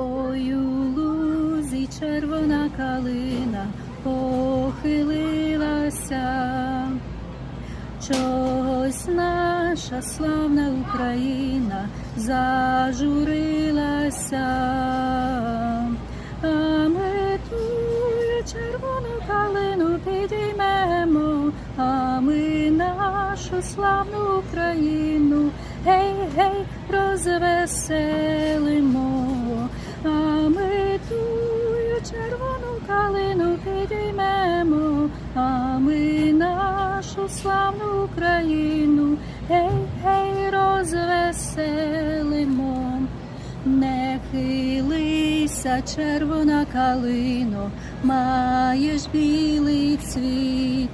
Ой, у лузі червона калина похилилася. Чогось наша славна Україна зажурилася, а ми тую червону калину підіймемо, а ми нашу славну Україну, гей, гей, розвеселимо, нашу славну Україну, гей, гей, розвеселимо. Не хилися, червона калино, маєш білий цвіт.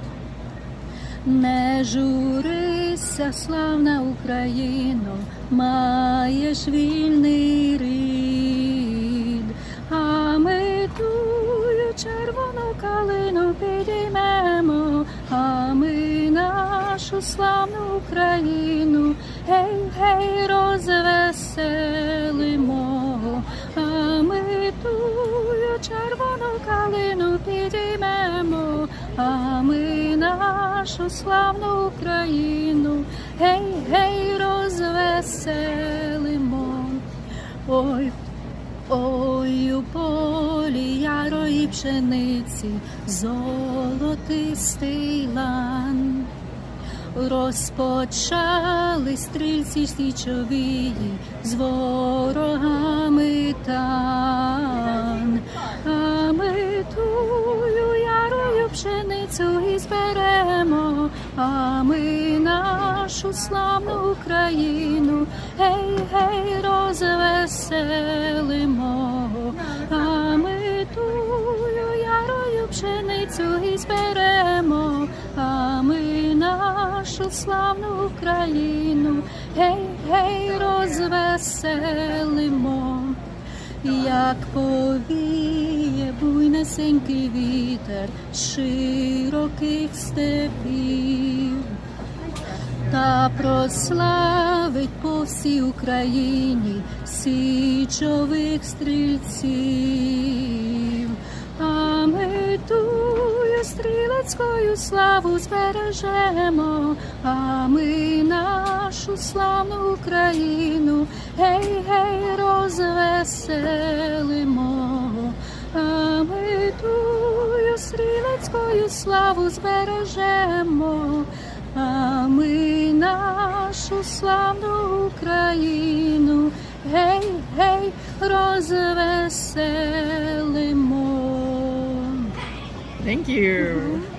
Не журися, славна Україно, маєш вільний рід, нашу славну Україну, гей, гей, розвеселимо, а ми тую червону калину підіймемо, а ми нашу славну Україну, гей, гей, розвеселимо. Ой, ой, у полі ярої пшениці, золотистий лан. Розпочали стрільці січовії з ворогами тан, а ми тую ярою пшеницю і зберемо, а ми нашу славну Україну, гей, гей, розвеселимо, а ми тую ярою пшеницю і зберемо, славну Україну, гей, гей, розвеселимо, як повіє буйнесенький вітер широких степів. Та прославить по всій Україні січових стрільців, а ми тую стрілецькою славу збережемо, а ми нашу славну Україну, гей, гей, розвеселимо, а ми тую стрілецькою славу збережемо. А ми нашу славну Україну, гей, гей, розвеселимо. Thank you. Mm -hmm.